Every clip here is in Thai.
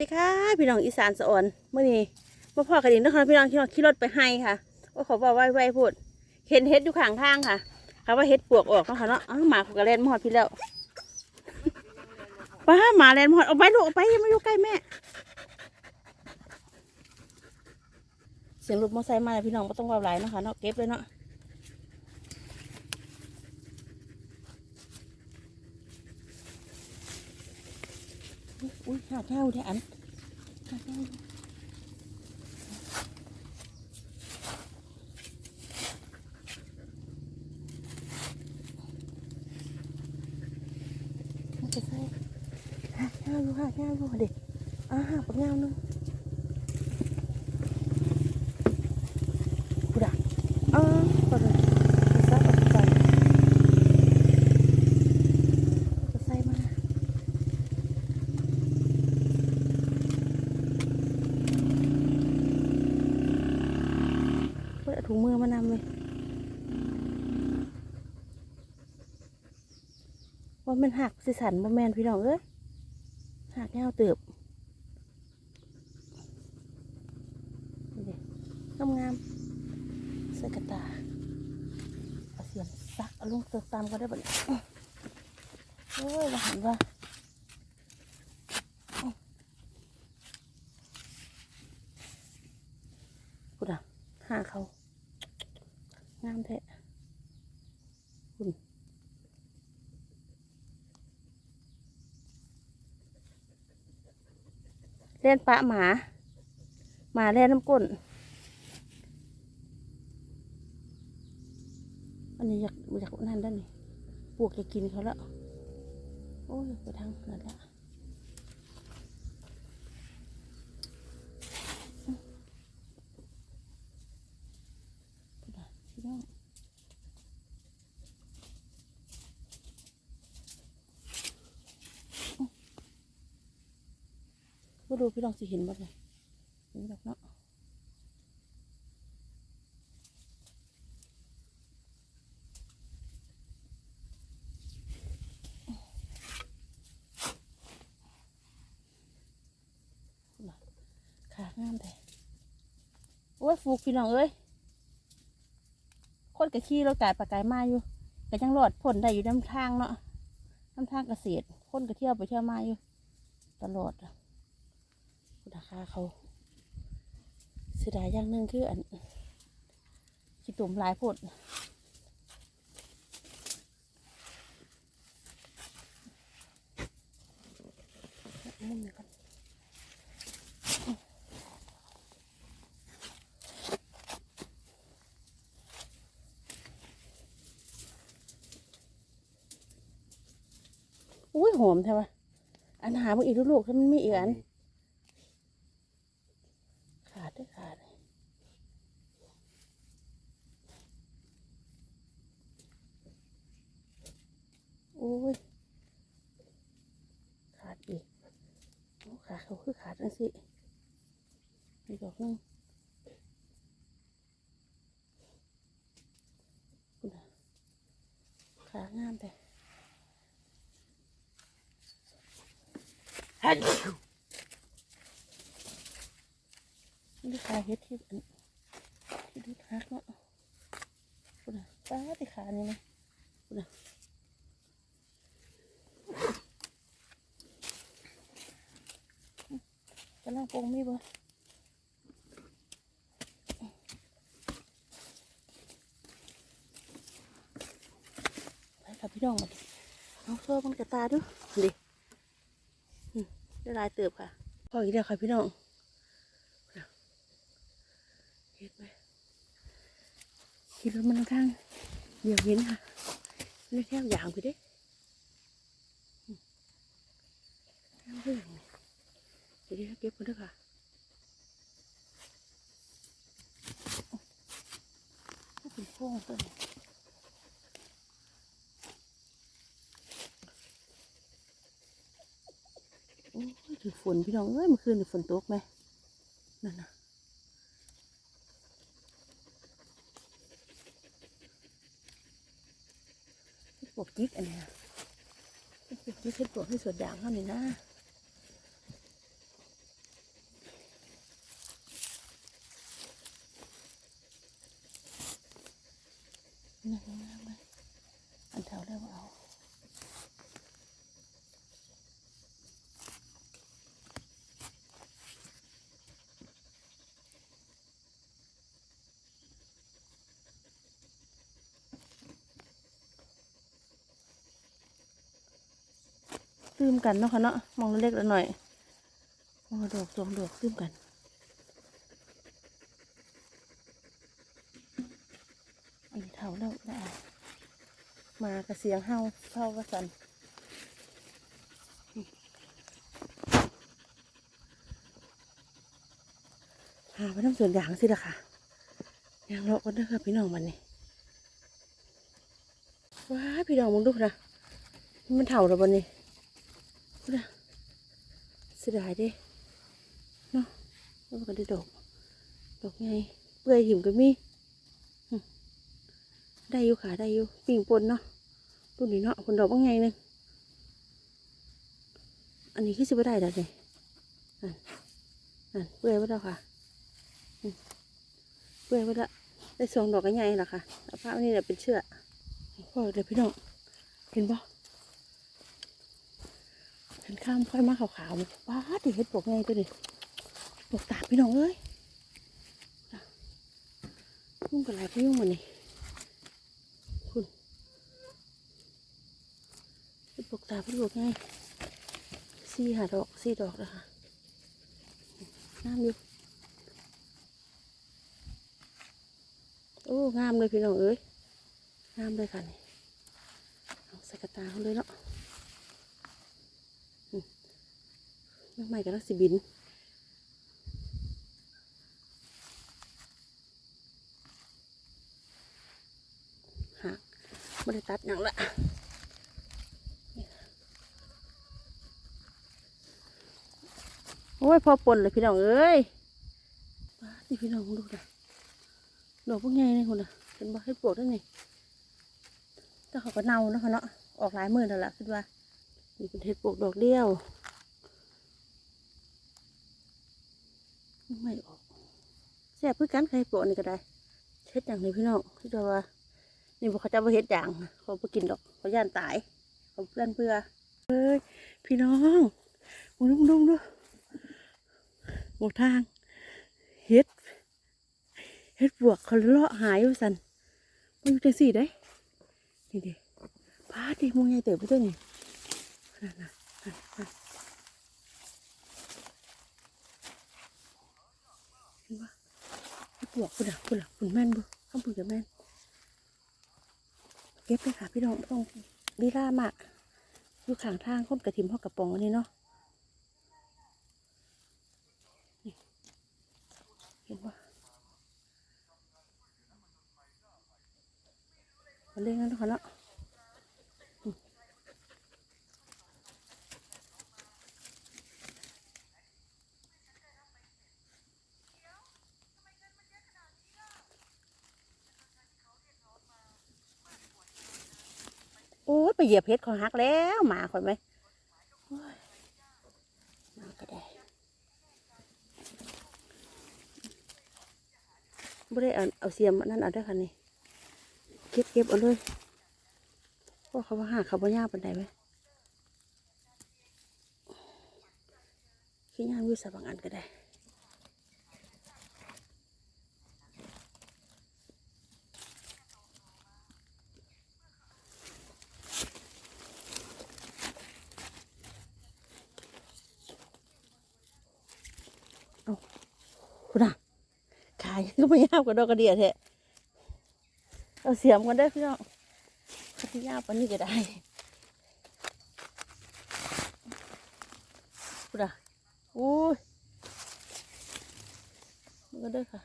สวัสดีค่ะพี่น้องอีสานสะออนเมื่อนี้มาพ่อกันอีกนะคะพี่น้องที่น้องขี่รถไปให้ค่ะว่าขอบอกไว้ไว้พูดเห็นเห็ดอยู่ข้างทางค่ะเขาว่าเห็ดปวกออกเนาะคะเนาะอ้าวหมาเขากระเลนมอดพี่แล้วป้าหมาแลนมอดเอาไปลูกเอาไปยังไม่อยู่ใกล้แม่เสียงรถมอเตอร์ไซค์มาเลยพี่น้องไม่ต้องว่าหลายนะคะเนาะเก็บเลยเนาะ อุ๊ยอุ้ยหาแก้วได้อันหาแก้วมันจะใส่หาแก้วอยู่หาแก้วอยู่เด็กอ่าหาปักแก้วนึง Udah. Ah, pada bisa selesai. Selesai mana? Ôi, đã ถุงมือมานำเลย ว่ามันหักสิสันบ่แมนพี่น้องเอ้ยหักแนวเติบงามงามใส่กระตาเอาเสียมซักเอาลงเติมตามก็ได้บ่เนี้โอ้ยว่าหันว่าพูดอะหาเขา งามแท้คุณ เล่นปะหมา หมาเล่นน้ำก้น อันนี้อยากอยากนั่นด้านนี้ปวกจะกินเขาแล้ว โอ้ยไปทางนั่นละอืมพูดอะพี่น้องอืมมา ดูพี่น้องสิเห็นบ้างเลยเห็นดอกเนาะขางามแต่โอ้ยฟูกพี่น้องเอ้ยคนกะขี้รถกายปากกายมาอยู่ก็ยังรอดผลได้อยู่น้ำทางเนาะน้ำทางเกษตรคนก็เที่ยวไปเที่ยวมาอยู่ตลอด อะราคาเขาเสียดายอย่างหนึ่งคืออันขี้ตุ่มหลายผดมุมนี้ก่อนอุ้ยหอมใช่ปะอันหามาอีกลูกๆถ้ามันมีอีกอัน ขาดด้วยขาดเลยโอ้ย ขาดอีกโอ้ขาดเขาคือขาดจังสิอีกดอกหนึงคุณน่ะขางามแต่นี่ขาเฮ็ดที่อันที่ดูทักเนาะคุณน่ะป้าติขานี่นะคุณน่ะกำลังปรุงมีบ่ไปค่ะพี่น้องมาดิเอาโซ่มันกระตาดูดิได้ลายเติบค่ะพออีกแล้วค่ะพี่น้องเห็นไหมขี่รถมันข้างเดี๋ยวเห็นค่ะเลือกแถวอย่างไปด้อืมแถวเรื่อง เดี๋ยวเดี๋ยวเก็บกันด้วยค่ะโอ้เป็นโค้งตัวนี้โอ้ยถึงฝนพี่น้องเอ้ยเมื่อคืนนี่ฝนตกไหมนั่นน่ะพวกกิ๊กอันนี้ยพวกกิ๊กเห็ดพวกที่สวนด่างเขานี่นะ นี่งามเลยอันเท่าแล้วเอา ตื้มกันเนาะค่ะเนาะมองเล็กๆแล้วหน่อยมองดอกสองดอกตื้มกันอันนี้เท่าแล้วได้เอามากระเสียงเฮาเท่ากระสันหาไปน้ำสวนยางสิละค่ะยางเลาะกันเด้ค่ะพี่น้องมันนี่ว้าพี่น้องมึงดูนะมันเท่าแล้วบันนี้ นะเสียดายเด้เนาะแล้วมันก็ได้ดอก ดอกไงเปื่อยหิมก็มีได้อยู่ค่ะได้อยู่ปิ่งปนเนาะรุ่นนี้เนาะคนดอกว่าไงนึงอันนี้คือสิบได้แล้วเนี่ยนั่นนั่นเปื่อยไว้แล้วค่ะเปื่อยไว้แล้วได้สองดอกก็ใหญ่แล้วค่ะแล้วผ้าอันนี้เนี่ยเป็นเชือกพ่อเดี๋ยวพี่น้องเห็นปะ เห็นข้ามค่อยมาขาวๆนี่ป้าดิเห็ดปลวกไงตัวนี้ปลวกตาพี่น้องเอ้ยยุ่งกับอะไรพี่ยุ่งมันนี่คุณเป็นปกตาเป็นปกไงสี่หาดอกสี่ดอกแล้วค่ะงามอยู่โอ้งามเลยพี่น้องเอ้ยงามเลยค่ะนี่เอาใส่กระตาเขาเลยเนาะอืม ไม่ใหม่กับนักสิบินหักไม่ได้ตัดหนังละโอ้ยพอปนเลยพี่น้องเอ้ยว้านี่พี่น้องดูนะดอกพวกใหญ่นี่คุณนะเป็นบ่ให้ปวดด้วยนี่แต่เขาก็เน่านะคะเนาะออกหลายมือแล้วล่ะคิดว่านี่เป็นเห็ดปวกดอกเดียว ไม่ออกแซ่บเพื่อกันใครปวกนี่ก็ได้เช็ดอย่างนี้พี่น้องคิดว่านี่พวกเขาจะมาเฮ็ดอย่างเขาไปกินดอกเขาย่านตายเขาเพื่อนเพื่อเฮ้ยพี่น้องมึงดูมึงดูมึงดูหมดทางเฮ็ดเฮ็ดบวกเขาเลาะหายอยู่สันมันอยู่จังสี่ได้นี่ดิพาดิมึงใหญ่เติบไปตัวนี่นั่นน่ะนั่นนั่ เห็นปะเฮ็ดบวกคุณอะคุณอะคุณแม่นบ่ข้ามปุ่นกับแม่นเก็บเลยค่ะพี่น้องต้องลีล่ามากอยู่ข้างทางคนกระถิ่มหอกระป๋องนนี้เนาะเห็นปะมันเล่นกันทุกคนเนาะ โอ้ยไปเหยียบเพชรเขาหักแล้วหมาคนไหมโอ้ยหมาก็ได้ไม่ได้เอาเอาเสียมอันนั่นเอาได้อค่ะนี่เก็บเก็บเอาเลยพราะเขาว่าหาเขาบ่ยากปันใดไหมขี้ย่างวิสาบางอันก็ได้ คุณอะขายก็ไม่ยากกว่าดอกกระเดียแท้เอาเสียมกันได้พี่น้องขัดยากกว่านี้ก็ได้คุณอะอุ้ยมึงก็เด้อค่ะ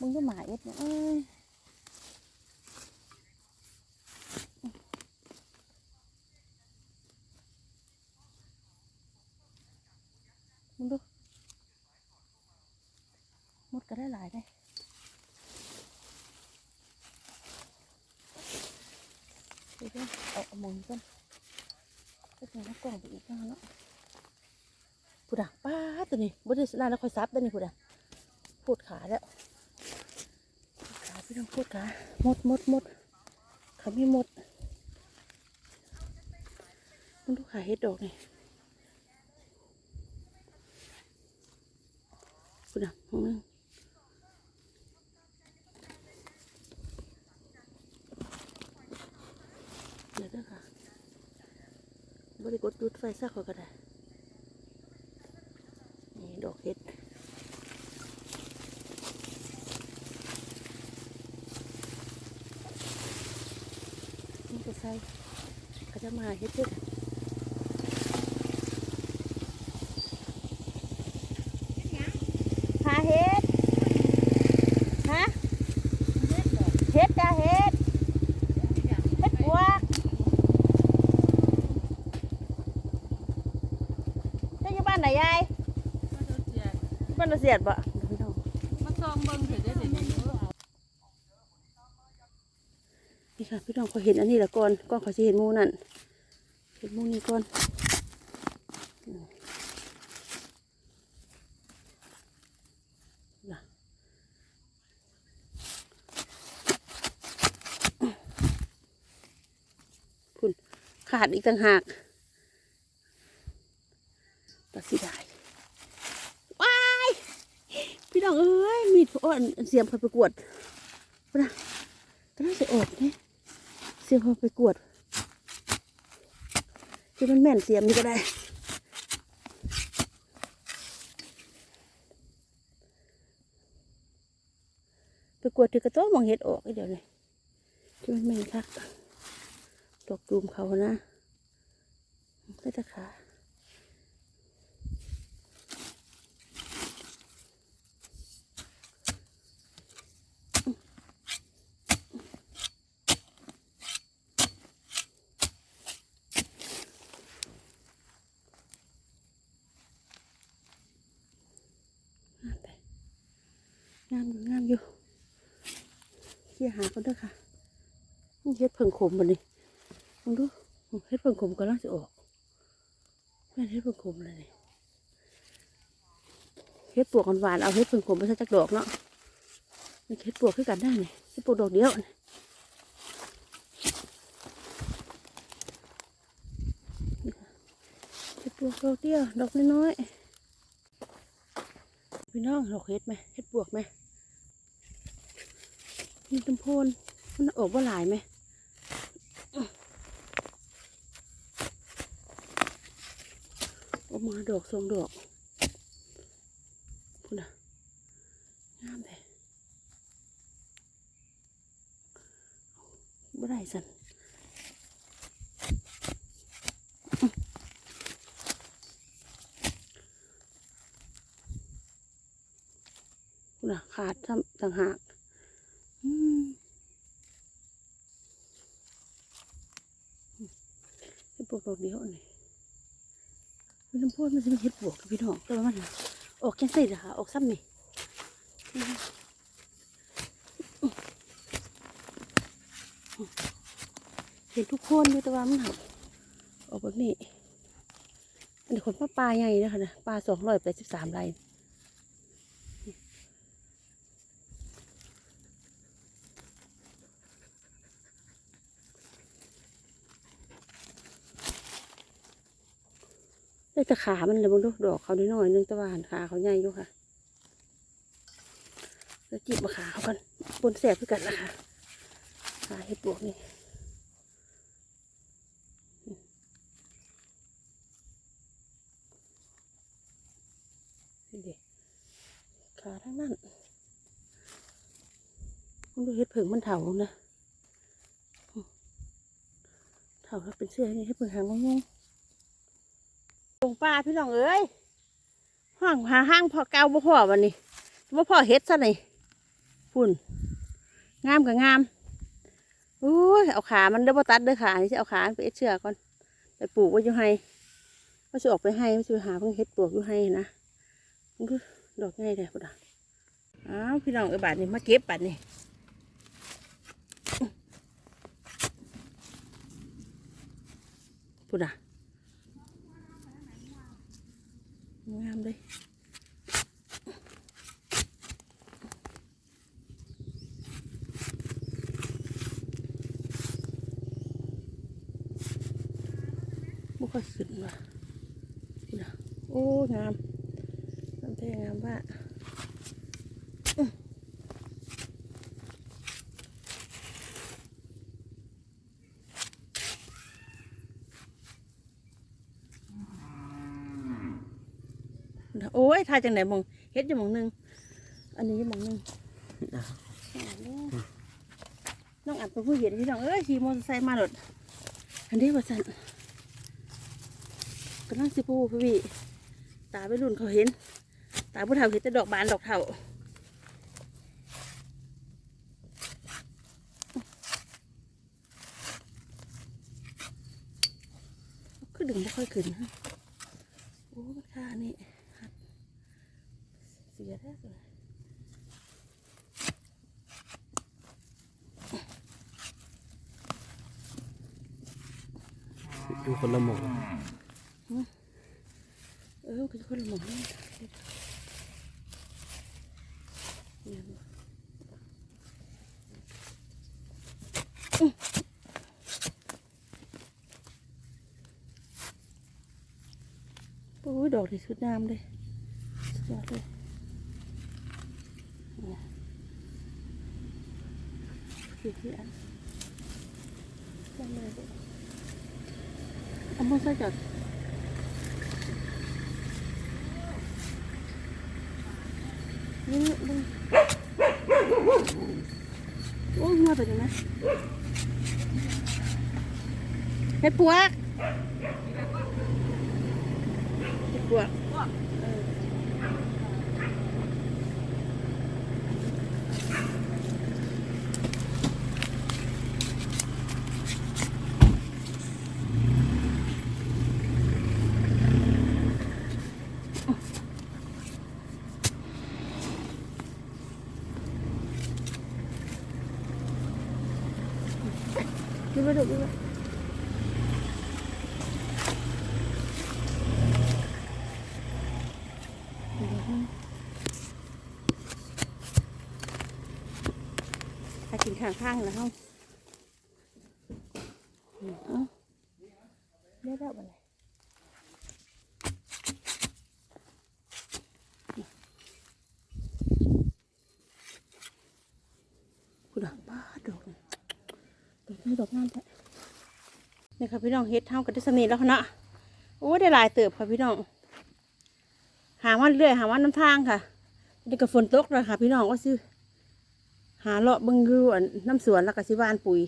มึงก็หมาเอ็ดเนี่ยเอ้ยมึงดู มดก็ ได้หลายได้ดี๋ยวเอาเอาหมุนก่อนก็จะเอากล่องไปอีกแล้วเนาะพูดอะป้าตัวนี้บไดสลาแล้วคอยซับได้นี่พูดอะพูดขาแล้วขาไม่ต้องพูดค่ะหมดหมดหมดเขาไม่หมดมันดูขาเฮ็ดดอกนี่คุณอะมองนึง เดี๋ยวเด้อค่ะบริกดยุดไฟซักขอก็ได้ นี่ดอกเห็ดนี่ก็ใส่เขาจะมาเห็ดเห็ดหาเห็ดฮะเห็ดจ้าเห็ดเห็ดบัวเจ้าอยู่บ้านไหนยาย บ้า นเราเสียดบ่มาซองเบิ่งเถอะเด้เดี๋ยวนี่ค่ะพี่น้องเขาเห็นอันนี้ละก่อนก่อนเขาจะเห็นมูนั่นเห็นมูนี่ก่อนคุณขาดอีกต่างหากตัดสิได้ พี่น้องเอ้ยมีดอ่อนเสียมเขาไปกวดพนะก็น่าจะออกเนี่ยเสียมเขาไปกวดคือมันแม่นเสียมนี่ก็ได้ไปกวดถือกระโต้มองเห็ดออกอ้เดี๋ยวนี้ที่มันแม่นคักดอกดูมเขานะได้ตะขา งามอยู่งามอยู่ เที่หาเขาด้วยค่ะเฮ็ดเพิ่งขมบันนี้มองดูเฮ็ดเพิ่งขมก็ล่างจะออกแม่เฮ็ดเพิ่งขมเลยนี่เฮ็ดปวกหวานเอาเฮ็ดเพิ่งขมไปใส่จักดอกเนาะนี่เฮ็ดปวกคือกันได้นี่เฮ็ดปวกดอกเดียวนี่เฮ็ดปวกดอกเดียวดอกน้อยๆพี่น้องดอกเฮ็ดไหมเฮ็ดปวกไหม มีตำโพนมันออกว่าหลายไหมออกมาดอกสองดอกพูดนะงามเลยบ่ได้สันพูดนะขาดทำต่างหากอืม เฮ็ดปวกเดียวนี่มีน้ำพุมันจะเป็นเห็ดบวกพี่น้องแต่ว่ามันออกแค่ใส่ละค่ะออกซ้ำนี่เห็นทุกคนอยู่แต่ว่ามันออกแบบนี้อันนี้คนปลาปลาใหญ่นะคะนะปลาสองร้อยแปดสิบสามไร่ แต่ขามันเลยบางดูดอกเขาน้อยๆนึงต่ว่าหันขาเขาใหญ่อยู่ค่ะแล้วจีบมาขาเขากันบนแสบด้วยกันละค่ะขาเห็ดปวกนี่ดิขาทั้งนั้นมันดูเห็ดผึ่งมันเถานะเถาแล้วเป็นเสื้อนี่เห็ดผึ่งหางงง งป่าพี่น้องเอ้ยห้างหาห้างพอเก่าบ่พอวันนี้บ่พอเฮ็ดซะนี่พุ่นงามกับงามโอ้ยเอาขามันเด้อบ่ตัดเด้อขานี่สิเอาขาไปเอ็ดเชือกก่อนไปปลูกไว้อยู่ให้ว่าสิออกไปให้ว่าสิหาเพิ่งเฮ็ดปลวกอยู่ให้นะก็ดอกง่ายเลยพุ่นอ้าวพี่น้องเอ้ยบาดนี้มาเก็บบาดนี้พุ่นอะ ngam đi บ่ค่อยขึ้นว่ะโอ้งาม โอ้ยทายจังไหนมองเฮ็ดอยู่หมองหนึง อันนี้อยู่หมองหนึงอะน้องอัดเป็นผู้เห็นพี่น้องเอ้ยขี่มอเตอร์ไซค์มาหลดอันนี้ว่าสันกำลังสิปูพี่ตาไปรุ่นเขาเห็น ตาผู้เฒ่าเห็นแต่ดอกบานดอกเฒ่าคือดึงไม่ค่อยขึ้นฮะโอ้ท่านี่ หัดเสียแล้วเลยดูคนละหมอง เออคือคนละหมองนี่โอ้ยดอกที่สุดงามเลยสุดยอดเลยเนี่ย คือที่อันจำเลยอามือใส่จัดนี่มึงโอ้ยมาตัวนี้นะเฮ็ดปวกเฮ็ดปวกเออ ดูมาดูดูมาถ้ากินข้างข้า ได้บ่ดอกนี่ดอกนี้ดอกงามแท้นี่ค่ะพี่น้องเฮ็ดเท่ากันที่สำนีแล้วค่ะเนาะโอ้ได้หลายเติบค่ะพี่น้อง หาวันเรื่อยหาวันน้ำทางค่ะนี่ก็ฝนตกแล้วค่ะ พี่น้องว่าซื้อหาเลาะบิ่งอยู่อันน้ำสวนแล้วก็สิหวานปุ๋ย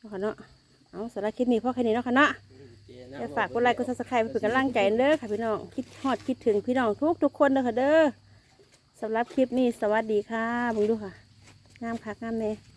นะค่ะเนาะเอาสาระคลิปนี้พ่อแค่นี้เนาะค่ะเนาะอย่าฝากกดไลค์กดซับสไครป์เป็นกำลังใจเด้อค่ะพี่น้องคิดฮอดคิดถึงพี่น้องทุกทุกคนเด้อค่ะเด้อสำหรับคลิปนี้สวัสดีค่ะเบุญดูค่ะงามคักงามแน่